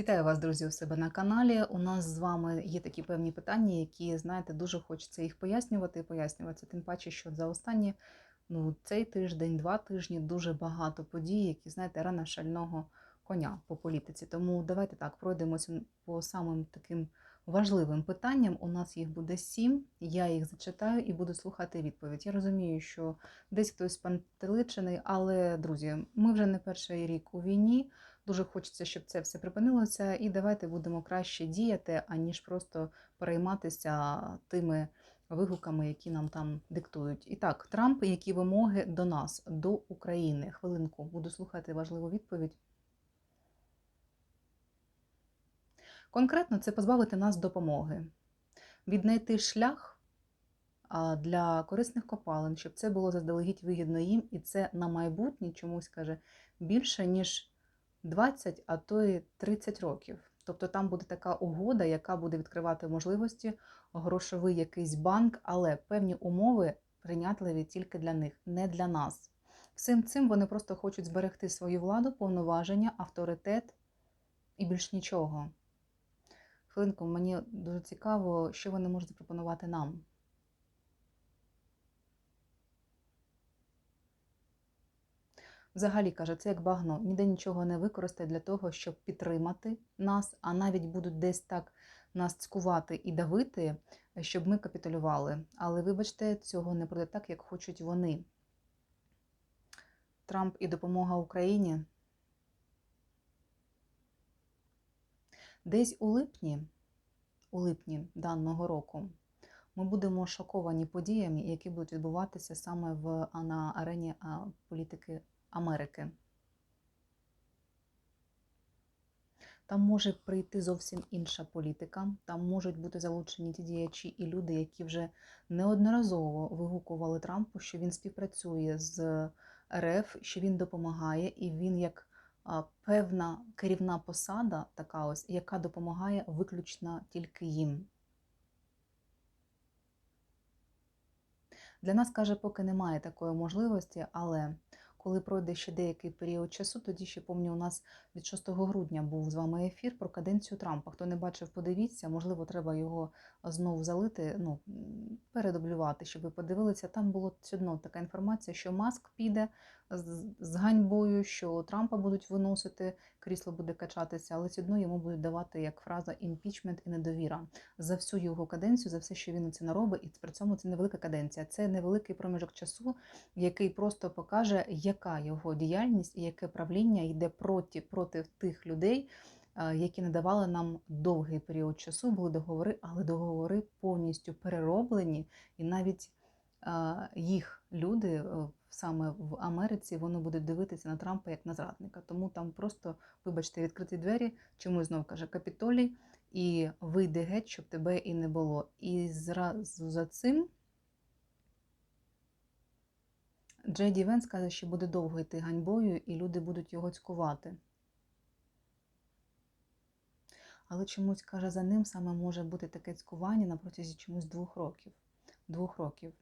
Вітаю вас, друзі, у себе на каналі. У нас з вами є такі певні питання, які, знаєте, дуже хочеться їх пояснювати і пояснювати. Тим паче, що за останні ну, цей тиждень, два тижні дуже багато подій, які, знаєте, рана шального коня по політиці. Тому давайте так пройдемося по самим таким важливим питанням. У нас їх буде сім. Я їх зачитаю і буду слухати відповідь. Я розумію, що десь хтось пантеличений, але друзі, ми вже не перший рік у війні. Дуже хочеться, щоб це все припинилося, і давайте будемо краще діяти, аніж просто перейматися тими вигуками, які нам там диктують. І так, Трамп, які вимоги до нас, до України? Хвилинку, буду слухати важливу відповідь. Конкретно це позбавити нас допомоги, віднайти шлях для корисних копалин, щоб це було заздалегідь вигідно їм, і це на майбутнє чомусь каже більше, ніж 20, а то й 30 років. Тобто там буде така угода, яка буде відкривати можливості, грошовий якийсь банк, але певні умови прийнятливі тільки для них, не для нас. Всім цим вони просто хочуть зберегти свою владу, повноваження, авторитет і більш нічого. Хвилинку, мені дуже цікаво, що вони можуть запропонувати нам. Взагалі каже, це як багно, ніде нічого не використає для того, щоб підтримати нас, а навіть будуть десь так нас цькувати і давити, щоб ми капітулювали. Але вибачте, цього не буде так, як хочуть вони. Трамп і допомога Україні. Десь у липні, у липні даного року ми будемо шоковані подіями, які будуть відбуватися саме в на арені політики Америки. Там може прийти зовсім інша політика, там можуть бути залучені ті діячі і люди, які вже неодноразово вигукували Трампу, що він співпрацює з РФ, що він допомагає, і він як певна керівна посада, така ось, яка допомагає виключно тільки їм. Для нас, каже, поки немає такої можливості, але коли пройде ще деякий період часу, тоді ще пам'ятаю, у нас від 6 грудня був з вами ефір про каденцію Трампа. Хто не бачив, подивіться, можливо, треба його знову залити, ну передоблювати, щоб ви подивилися. Там було все одно така інформація, що Маск піде з ганьбою, що Трампа будуть виносити, крісло буде качатися, але все одно йому будуть давати як фраза імпічмент і недовіра за всю його каденцію, за все, що він це наробить, і при цьому це невелика каденція. Це невеликий проміжок часу, який просто покаже, яка його діяльність і яке правління йде проти, проти тих людей. Які не давали нам довгий період часу, були договори, але договори повністю перероблені, і навіть їх люди саме в Америці вони будуть дивитися на Трампа як на зрадника. Тому там просто, вибачте, відкриті двері, чомусь знов каже Капітолій, і вийди геть, щоб тебе і не було. І зразу за цим Джей Венс каже, що буде довго йти ганьбою, і люди будуть його цькувати. Але чомусь каже, за ним саме може бути таке цькування на протязі чомусь двох років. Двох років.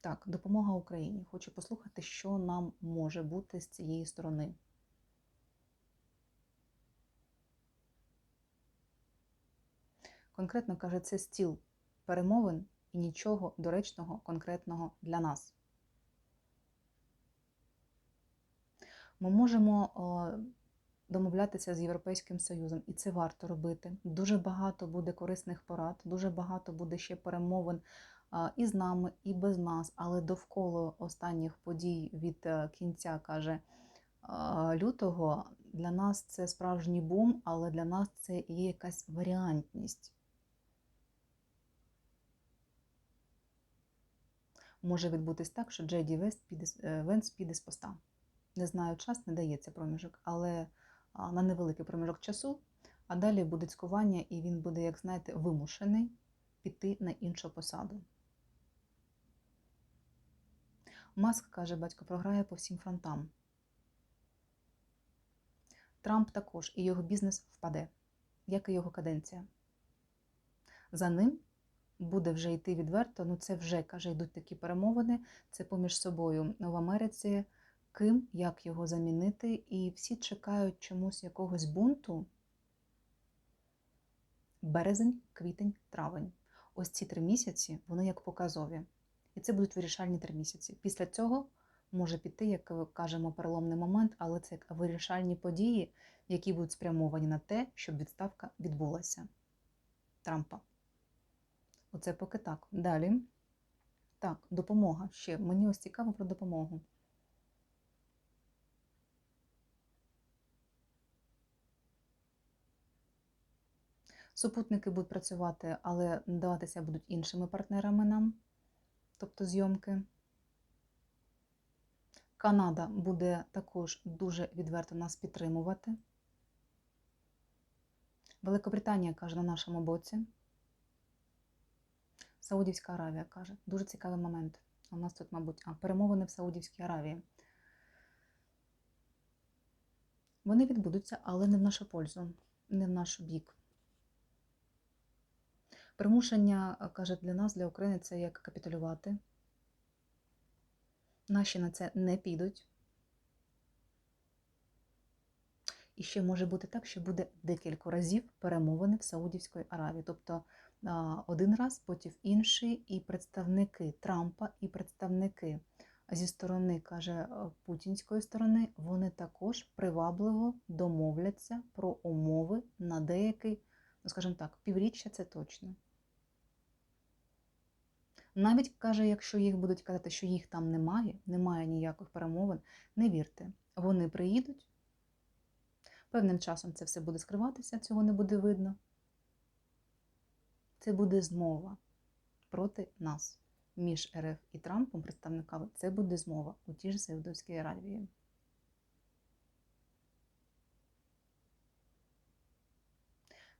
Так, допомога Україні. Хочу послухати, що нам може бути з цієї сторони. Конкретно каже, це стіл перемовин і нічого доречного, конкретного для нас. Ми можемо домовлятися з Європейським Союзом, і це варто робити. Дуже багато буде корисних порад, дуже багато буде ще перемовин і з нами, і без нас. Але довкола останніх подій від е, кінця каже лютого для нас це справжній бум, але для нас це є якась варіантність. Може відбутись так, що піде, е, Венс піде з поста. Не знаю, час не дається проміжок, але на невеликий проміжок часу, а далі буде цькування, і він буде, як знаєте, вимушений піти на іншу посаду. Маск, каже батько, програє по всім фронтам. Трамп також і його бізнес впаде, як і його каденція. За ним буде вже йти відверто, ну це вже, каже, йдуть такі перемовини, це поміж собою в Америці ким, як його замінити, і всі чекають чомусь якогось бунту. Березень, квітень, травень. Ось ці три місяці, вони як показові. І це будуть вирішальні три місяці. Після цього може піти, як кажемо, переломний момент, але це як вирішальні події, які будуть спрямовані на те, щоб відставка відбулася. Трампа. Оце поки так. Далі. Так, допомога ще. Мені ось цікаво про допомогу. Супутники будуть працювати, але надаватися будуть іншими партнерами нам, тобто зйомки. Канада буде також дуже відверто нас підтримувати. Великобританія каже на нашому боці. Саудівська Аравія каже. Дуже цікавий момент. У нас тут, мабуть, а, перемовини в Саудівській Аравії. Вони відбудуться, але не в нашу пользу, не в наш бік. Примушення, каже, для нас, для України, це як капітулювати. Наші на це не підуть. І ще може бути так, що буде декілька разів перемовини в Саудівської Аравії. Тобто один раз, потім інший, і представники Трампа, і представники зі сторони, каже, путінської сторони, вони також привабливо домовляться про умови на деякий, ну скажімо так, півріччя це точно. Навіть каже, якщо їх будуть казати, що їх там немає, немає ніяких перемовин, не вірте, вони приїдуть. Певним часом це все буде скриватися, цього не буде видно. Це буде змова проти нас. Між РФ і Трампом, представниками, це буде змова у тій ж Саудовській Аравії.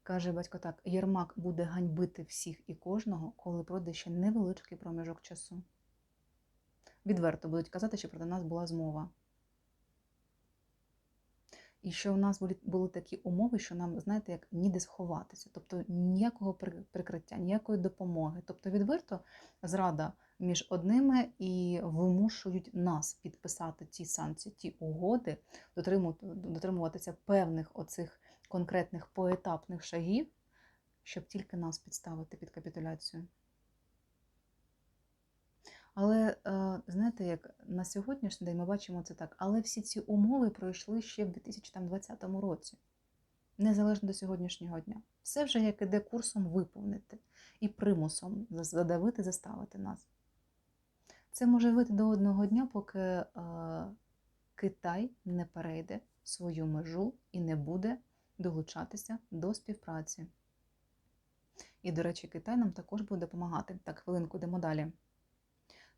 Каже батько так: Єрмак буде ганьбити всіх і кожного, коли пройде ще невеличкий проміжок часу. Відверто будуть казати, що проти нас була змова. І що у нас були, були такі умови, що нам, знаєте, як ніде сховатися, тобто ніякого прикриття, ніякої допомоги. Тобто, відверто зрада між одними і вимушують нас підписати ті санкції, ті угоди, дотримуватися певних оцих конкретних поетапних шагів, щоб тільки нас підставити під капітуляцію. Але, е, знаєте, як на сьогоднішній день ми бачимо це так, але всі ці умови пройшли ще в 2020 році, незалежно до сьогоднішнього дня. Все вже як іде курсом виповнити і примусом задавити, заставити нас. Це може вийти до одного дня, поки е, Китай не перейде свою межу і не буде долучатися до співпраці. І, до речі, Китай нам також буде допомагати. Так, хвилинку йдемо далі.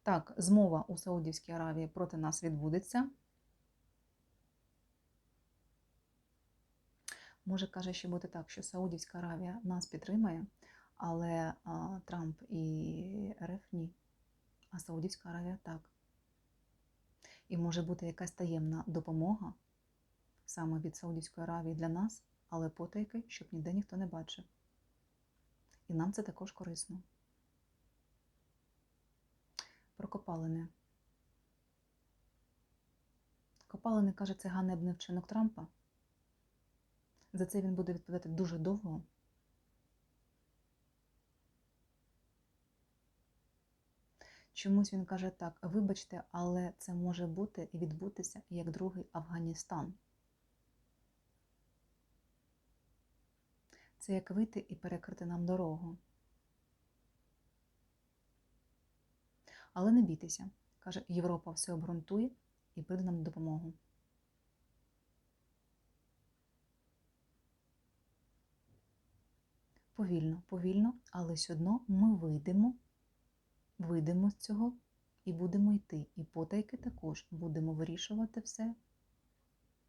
Так, змова у Саудівській Аравії проти нас відбудеться. Може, каже, ще бути так, що Саудівська Аравія нас підтримає, але а, Трамп і РФ ні. А Саудівська Аравія так. І може бути якась таємна допомога саме від Саудівської Аравії для нас, але потайки, щоб ніде ніхто не бачив. І нам це також корисно. Про копалини. Копалини, каже, це ганебний вчинок Трампа. За це він буде відповідати дуже довго. Чомусь він каже так: вибачте, але це може бути і відбутися як другий Афганістан. Це як вийти і перекрити нам дорогу. Але не бійтеся, каже, Європа все обґрунтує і прийде нам на допомогу. Повільно, повільно, але все одно ми вийдемо, вийдемо з цього і будемо йти. І потайки також будемо вирішувати все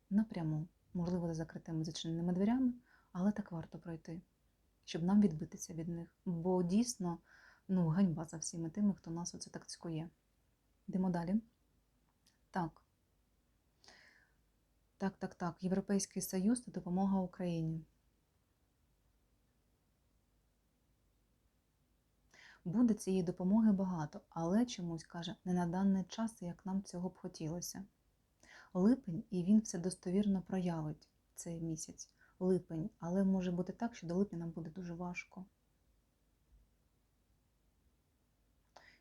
напряму, можливо, за закритими зачиненими дверями, але так варто пройти, щоб нам відбитися від них. Бо дійсно ну, ганьба за всіми тими, хто нас оце так цькує. Йдемо далі. Так. Так, так, так. Європейський Союз та допомога Україні. Буде цієї допомоги багато, але чомусь каже, не на даний час, як нам цього б хотілося. липень, і він все достовірно проявить цей місяць, липень. Але може бути так, що до липня нам буде дуже важко.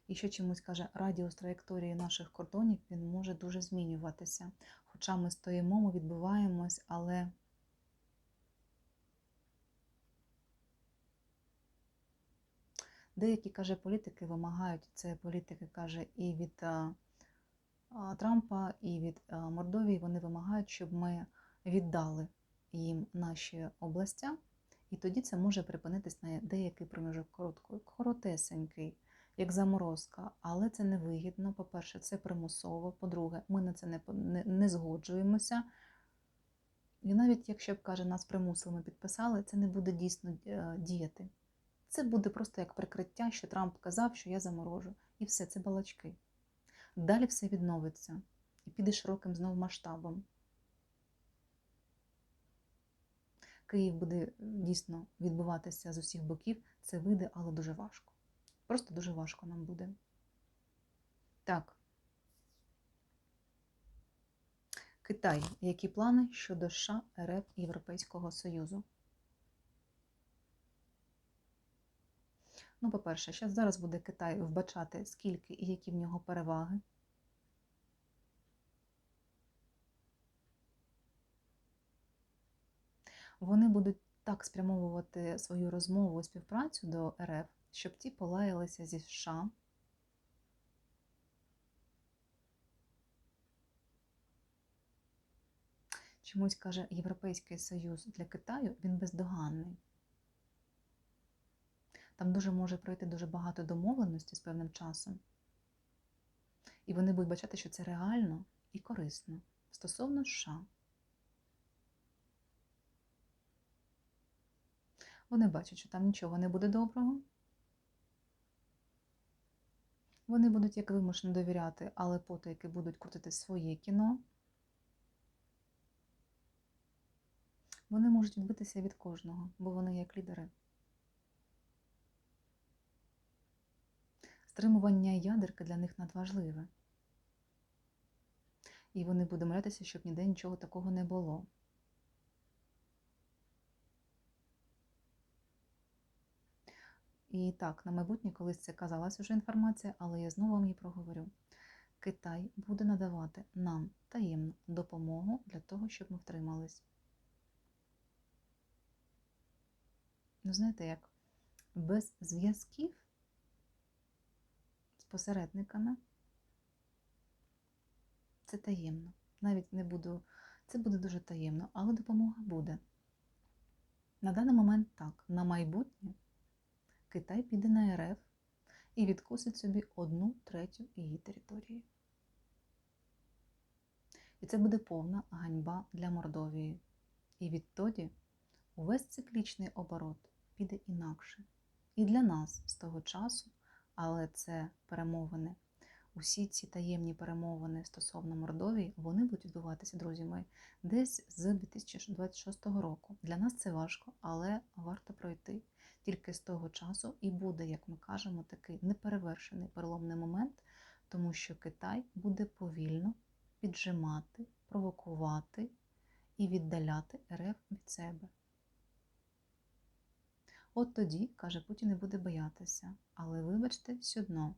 І що чомусь каже, радіус траєкторії наших кордонів він може дуже змінюватися. Хоча ми стоїмо, ми відбуваємось, але деякі, каже, політики вимагають, це політики, каже, і від а, Трампа, і від а, Мордовії, вони вимагають, щоб ми віддали їм наші областя, і тоді це може припинитись на деякий проміжок короткий, коротесенький як заморозка, але це невигідно. По-перше, це примусово. По-друге, ми на це не, не, не згоджуємося. І навіть якщо б, каже, нас примусили, ми підписали, це не буде дійсно е, діяти. Це буде просто як прикриття, що Трамп казав, що я заморожу. І все, це балачки. Далі все відновиться і піде широким знов масштабом. Київ буде дійсно відбуватися з усіх боків, це вийде, але дуже важко. Просто дуже важко нам буде. Так. Китай. Які плани щодо США, РФ Європейського Союзу? Ну, по-перше, зараз буде Китай вбачати, скільки і які в нього переваги. Вони будуть так спрямовувати свою розмову і співпрацю до РФ, щоб ті полаялися зі США. Чомусь каже Європейський Союз для Китаю, він бездоганний. Там дуже може пройти дуже багато домовленості з певним часом. І вони будуть бачити, що це реально і корисно стосовно США. Вони бачать, що там нічого не буде доброго. Вони будуть як вимушено довіряти, але потайки будуть крутити своє кіно. Вони можуть відбитися від кожного, бо вони як лідери. Стримування ядерки для них надважливе. І вони будуть молятися, щоб ніде нічого такого не було. І так, на майбутнє колись це казалась вже інформація, але я знову вам її проговорю. Китай буде надавати нам таємну допомогу для того, щоб ми втримались. Ну, знаєте, як без зв'язків з посередниками це таємно. Навіть не буду, це буде дуже таємно, але допомога буде. На даний момент так, на майбутнє. Китай піде на РФ і відкусить собі одну третю її території. І це буде повна ганьба для Мордовії. І відтоді увесь циклічний оборот піде інакше. І для нас з того часу, але це перемовини. Усі ці таємні перемовини стосовно Мордовії, вони будуть відбуватися, друзі мої, десь з 2026 року. Для нас це важко, але варто пройти тільки з того часу і буде, як ми кажемо, такий неперевершений переломний момент, тому що Китай буде повільно піджимати, провокувати і віддаляти РФ від себе. От тоді, каже, Путін не буде боятися, але вибачте, все одно.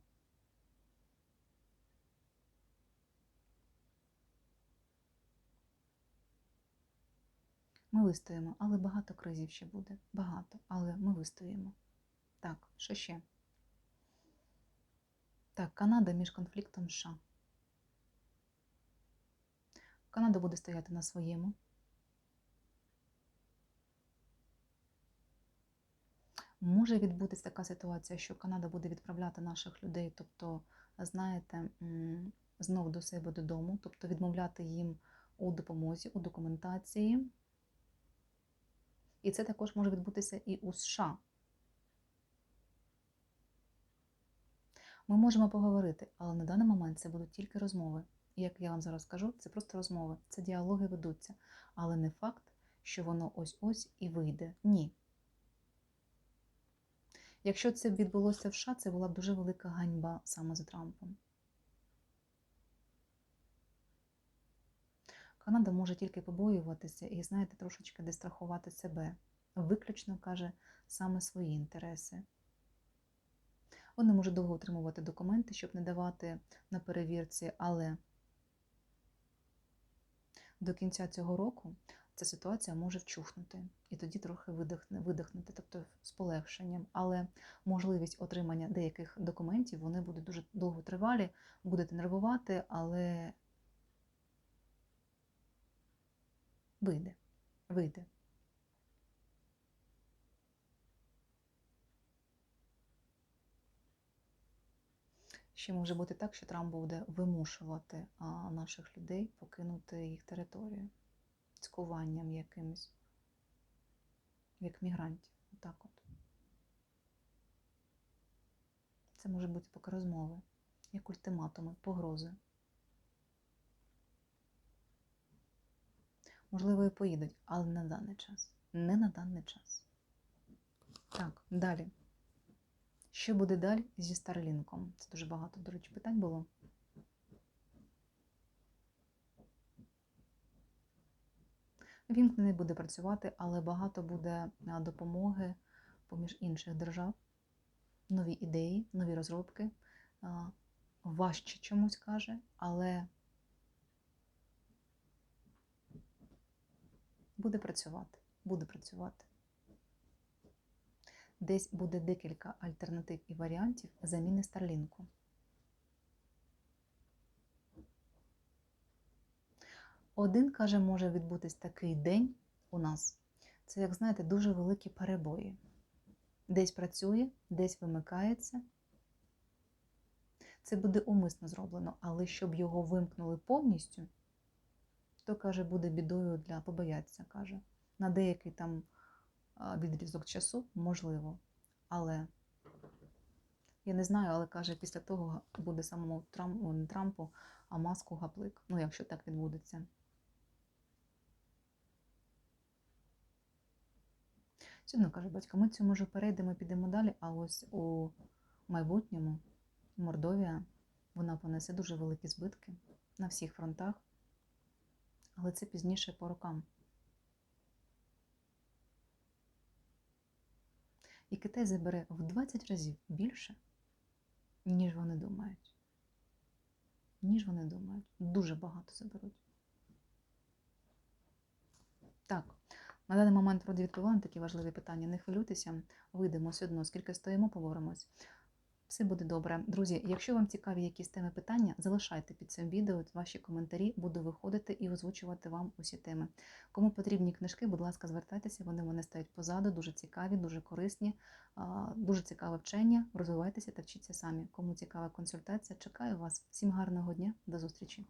Ми вистоїмо, але багато кризів ще буде. Багато, але ми вистоїмо. Так, що ще? Так, Канада між конфліктом США. Канада буде стояти на своєму. Може відбутися така ситуація, що Канада буде відправляти наших людей, тобто, знаєте, знов до себе додому, тобто відмовляти їм у допомозі, у документації. І це також може відбутися і у США. Ми можемо поговорити, але на даний момент це будуть тільки розмови. І як я вам зараз скажу, це просто розмови, це діалоги ведуться. Але не факт, що воно ось-ось і вийде. Ні. Якщо це відбулося в США, це була б дуже велика ганьба саме за Трампом. Канада може тільки побоюватися і, знаєте, трошечки дистрахувати себе. Виключно каже саме свої інтереси. Вони можуть довго отримувати документи, щоб не давати на перевірці, але до кінця цього року ця ситуація може вчухнути і тоді трохи видихне, видихнути, тобто з полегшенням. Але можливість отримання деяких документів вони будуть дуже довготривалі, будете нервувати, але вийде, вийде. Ще може бути так, що Трамп буде вимушувати наших людей покинути їх територію цькуванням якимось, як мігрантів. Отак от. Це може бути поки розмови, як ультиматуми, погрози. Можливо, і поїдуть, але на даний час. Не на даний час. Так, далі. Що буде далі зі Старлінком? Це дуже багато, до речі, питань було. Він не буде працювати, але багато буде допомоги поміж інших держав, нові ідеї, нові розробки. Важче чомусь каже, але буде працювати, буде працювати. Десь буде декілька альтернатив і варіантів заміни Старлінку. Один, каже, може відбутись такий день у нас. Це, як знаєте, дуже великі перебої. Десь працює, десь вимикається. Це буде умисно зроблено, але щоб його вимкнули повністю, то, каже, буде бідою для побояться, каже. На деякий там відрізок часу можливо. Але я не знаю, але каже, після того буде самому Трампу, не Трампу, а маску гаплик. Ну, якщо так відбудеться. Сьогодні каже батько, ми цю може перейдемо, підемо далі, а ось у майбутньому Мордовія вона понесе дуже великі збитки на всіх фронтах, але це пізніше по рокам. І Китай забере в 20 разів більше, ніж вони думають. Ніж вони думають. Дуже багато заберуть. Так, на даний момент вроді відповіла такі важливі питання. Не хвилюйтеся, вийдемо все одно, скільки стоїмо, поборемось. Все буде добре. Друзі, якщо вам цікаві якісь теми питання, залишайте під цим відео ваші коментарі, буду виходити і озвучувати вам усі теми. Кому потрібні книжки, будь ласка, звертайтеся, вони мене стоять позаду, дуже цікаві, дуже корисні, дуже цікаве вчення. Розвивайтеся та вчіться самі. Кому цікава консультація, чекаю вас. Всім гарного дня, до зустрічі!